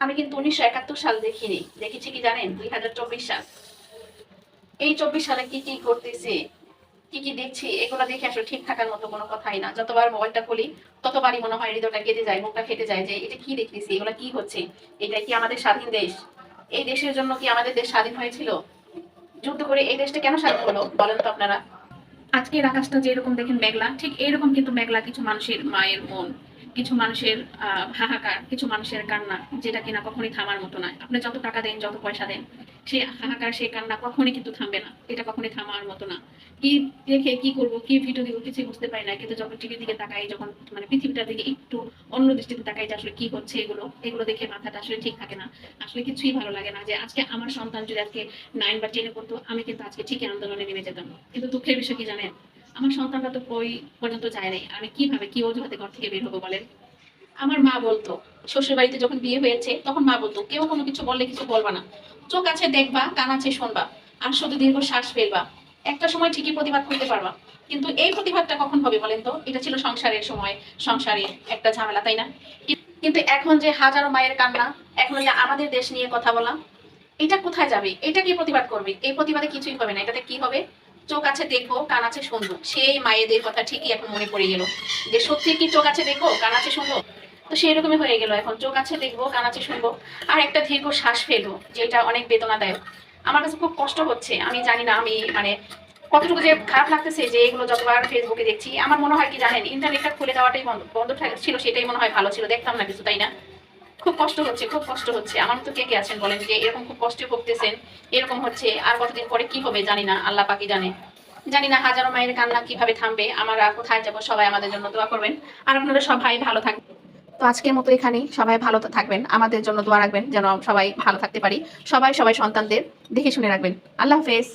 আমি কিন্তু উনিশশো একাত্তর সাল দেখিনি। দেখেছি কি জানেন? দুই হাজার চব্বিশ সাল। এই চব্বিশ সালে কি কি করতেছে কি কি দেখছি, এগুলো দেখে আসলে ঠিক থাকার মতো কোনো কথাই না। যতবার মোবাইলটা খুলি, ততবারই মনে হয় হৃদয়টা কেটে যায়, মুখটা ফেটে যায় যে এটা কি দেখতেছি, এগুলো কি হচ্ছে? এটা কি আমাদের স্বাধীন দেশ? এই দেশের জন্য কি আমাদের দেশ স্বাধীন হয়েছিল? যুদ্ধ করে এই দেশটা কেন স্বাধীন হলো? বলেন তো আপনারা। আজকের আকাশটা যেরকম দেখেন মেঘলা, ঠিক এরকম কিন্তু মেঘলা কিছু মানুষের মায়ের মন। কিছু মানুষের হাহাকার, কিছু মানুষের কান্না যেটা কিনা কখনই থামার মতো নয়। আপনি যত টাকা দেন, যত পয়সা দেন, সেই হাহাকার, সেই কান্না কখনই কিন্তু থামবে না। এটা কখনই থামার মতো না। কি দেখে কি করব, কি ভিডিও দিব কিছু বুঝতে পারি না। কিন্তু যখন টিভির দিকে তাকাই, যখন মানে পৃথিবীটার দিকে একটু অন্য দৃষ্টিতে তাকাই যে আসলে কি হচ্ছে এগুলো এগুলো দেখে মাথাটা আসলে ঠিক থাকে না। আসলে কিছুই ভালো লাগে না যে আজকে আমার সন্তান যদি আজকে নাইন বা টেনে পড়তো, আমি কিন্তু আজকে ঠিকই আন্দোলনে নেমে যেতাম। কিন্তু দুঃখের বিষয় কি জানেন? আমার সন্তানটা তো বই পর্যন্ত যায় নাই। আমি কীভাবে, কি অজুহাতে ঘর থেকে বের হব বলেন? আমার মা বলতো শ্বশুর বাড়িতে যখন বিয়ে হয়েছে, তখন মা বলতো, কেউ কোনো কিছু বললে কিছু বলবা না। চোখ আছে দেখবা, কান আছে শুনবা, আর শুধু দীর্ঘ শ্বাস ফেলবা। একটা সময় ঠিকই প্রতিবাদ করতে পারবা। কিন্তু এই প্রতিবাদটা কখন হবে বলেন তো? এটা ছিল সংসারের সময়। সংসারের একটা ঝামেলা, তাই না? কিন্তু এখন যে হাজারো মায়ের কান্না, এখন যে আমাদের দেশ নিয়ে কথা বলা, এটা কোথায় যাবে? এটা কি প্রতিবাদ করবে? এই প্রতিবাদে কিছুই হবে না। এটাতে কি হবে? চোখ আছে দেখব কান আছে শুনব। সেই মায়েদের কথা ঠিকই এখন মনে পড়ে গেল। যে সত্যি কি চোখ আছে দেখব কান আছে শুনব? তো সেই রকমই হয়ে গেল এখন। চোখ আছে দেখব, কান আছে শুনব। আর একটা দীর্ঘ শ্বাস ফেলব, যেটা অনেক বেদনাদায়ক। আমার কাছে খুব কষ্ট হচ্ছে, আমি জানি না, আমি মানে কতটুকু যে খারাপ লাগতেছে যে এগুলো যতবার ফেসবুকে দেখছি, আমার মনে হয় কি জানেন ইন্টারনেটটা খুলে দেওয়াটাই বন্ধ বন্ধ ছিল, সেটাই মনে হয় ভালো ছিল, দেখতাম না কিছু, তাই না? খুব কষ্ট হচ্ছে, খুব কষ্ট হচ্ছে। আমার তো কে কে আছেন বলেন যে এরকম খুব কষ্টে ভুগতেছেন, এরকম হচ্ছে, আর কতদিন পরে কি হবে জানি না, আল্লাহ পাকি জানে। জানি না হাজারো মায়ের কান্না কীভাবে থামবে, আমরা কোথায় যাব, সবাই আমাদের জন্য দোয়া করবেন। আর আপনারা সবাই ভালো থাকবেন তো আজকের মতো এখানেই, সবাই ভালো থাকবেন, আমাদের জন্য দোয়া রাখবেন, যেন সবাই ভালো থাকতে পারি। সবাই সবাই সন্তানদের দেখে শুনে রাখবেন। আল্লাহ হাফেজ।